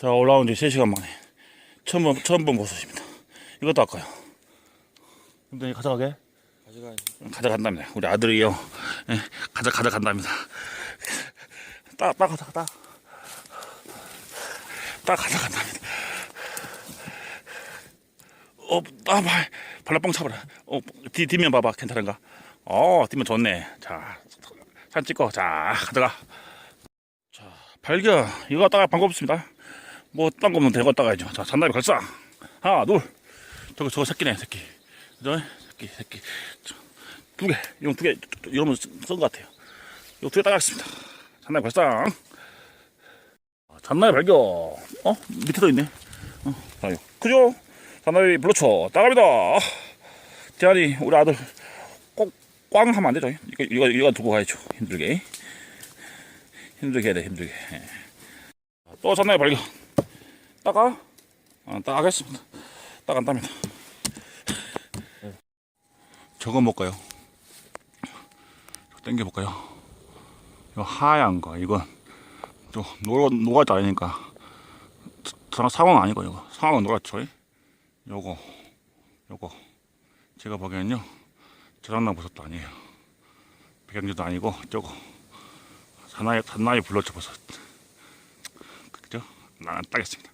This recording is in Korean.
자, 올라온 지 3시간 만에. 처음, 본- 처음 본 버섯입니다. 이것도 아까요. 근데 가져가게? 가져가야지. 가져간답니다. 우리 아들이요. 예, 가져, 가져간답니다. 딱, 딱, 가져, 딱. 딱 가져간답니다. 어, 아, 발, 발라뻥 차버려. 어, 뒤, 뒷면 봐봐. 괜찮은가? 어, 뒷면 좋네. 자, 사진 찍고, 자, 가져가. 자, 발견. 이거 갖다가 방법 없습니다. 뭐, 딴 거면 대고 따가야죠. 자, 잔나비 걸싸. 하나, 둘. 저거, 저거 새끼네, 새끼. 그죠? 새끼, 새끼. 두 개, 이건 두 개, 이러면 쓴것 같아요. 이거 두개 따가겠습니다. 잔나비 발상. 잔나비 발견. 어? 밑에도 있네. 어, 아유. 그죠? 잔나비 불러쳐. 따갑니다. 대한이, 우리 아들, 꼭, 꽝 하면 안 되죠. 이거, 이거, 이거 두고 가야죠. 힘들게. 힘들게 해야 돼, 힘들게. 예. 또 잔나비 발견. 따가? 아, 따가겠습니다. 따간 답니다. 저거 볼까요? 땡겨 볼까요? 이거 하얀 거, 이건 좀 노, 노랗지 않으니까 저 상황 아니고 이거 상황은 노랗죠? 요거 요거 제가 보기엔요 저장난 버섯도 아니에요 백양주도 아니고 저거 산나이 산나이 불러쳐 버섯 그죠? 난 따겠습니다